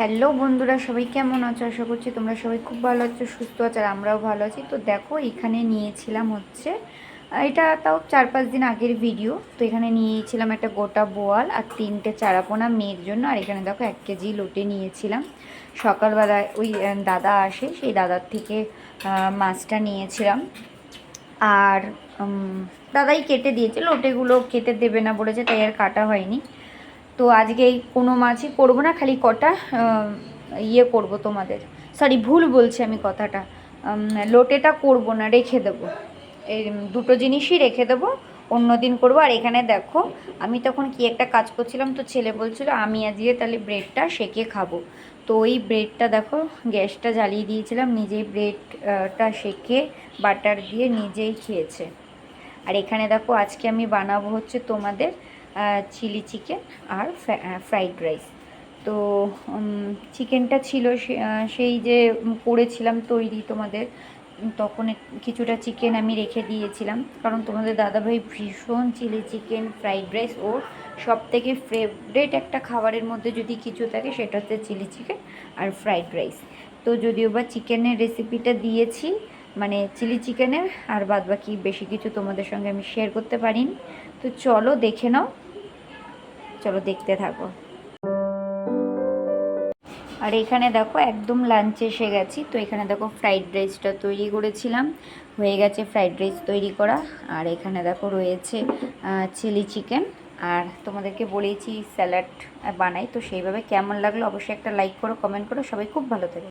Hello বন্ধুরা, সবাই কেমন আছো? আশা করছি তোমরা সবাই খুব ভালো আছো, সুস্থ আছো, আর আমরাও ভালো আছি। তো দেখো, এখানে নিয়েছিলাম হচ্ছে এটা তাও চার পাঁচ দিন আগের ভিডিও তো এখানে নিয়েছিলাম একটা গোটা বোয়াল আর তিনটে চারাপোনা মেয়ের জন্য। আর এখানে দেখো, এক কেজি লোটে নিয়েছিলাম। সকালবেলায় ওই দাদা আসে, সেই দাদার থেকে মাছটা নিয়েছিলাম। আর দাদাই কেটে দিয়েছে। লোটেগুলো কেটে দেবে না বলেছে, তাই আর কাটা হয়নি। তো আজকে এই কোনো মাছই করব না, খালি কটা ইয়ে করব তোমাদের। সরি ভুল বলছি আমি কথাটা। লোটেটা করব না, রেখে দেবো। এই দুটো জিনিসই রেখে দেবো, অন্য দিন করব। আর এখানে দেখো, আমি তখন কি একটা কাজ করছিলাম, তো ছেলে বলছিল, আমি আজকে তাহলে ব্রেডটা সেকে খাব। তো ওই ব্রেডটা দেখো, গ্যাসটা জ্বালিয়ে দিয়েছিলাম, নিজেই ব্রেডটা সেকে বাটার দিয়ে নিজেই খেয়েছে। আর এখানে দেখো, আজকে আমি বানাবো হচ্ছে তোমাদের চিলি চিকেন আর ফ্রাইড রাইস। তো চিকেনটা ছিল সেই যে করেছিলাম তৈরি তোমাদের তখন কিছুটা চিকেন আমি রেখে দিয়েছিলাম। কারণ তোমাদের দাদাভাই ভীষণ চিলি চিকেন, ফ্রাইড রাইস, ওর সব থেকে ফেভারেট একটা খাবারের মধ্যে যদি কিছু থাকে সেটা হচ্ছে চিলি চিকেন আর ফ্রাইড রাইস। তো যদিও বা চিকেনের রেসিপিটা দিয়েছি মানে চিলি চিকেনের আর বাদ বাকি বেশি কিছু তোমাদের সঙ্গে আমি শেয়ার করতে পারিনি। তো চলো দেখে নাও। চলো দেখতে থাকো। আর এখানে দেখো একদম লাঞ্চে এসে গেছি। তো এখানে দেখো ফ্রাইড রাইসটা তৈরি করেছিলাম। হয়ে গেছে ফ্রাইড রাইস তৈরি করা। আর এখানে দেখো রয়েছে চিলি চিকেন আর তোমাদেরকে বলেছি স্যালাড বানাই। তো সেইভাবে কেমন লাগল অবশ্যই একটা লাইক করো কমেন্ট করো। সবাই খুব ভালো থাকে।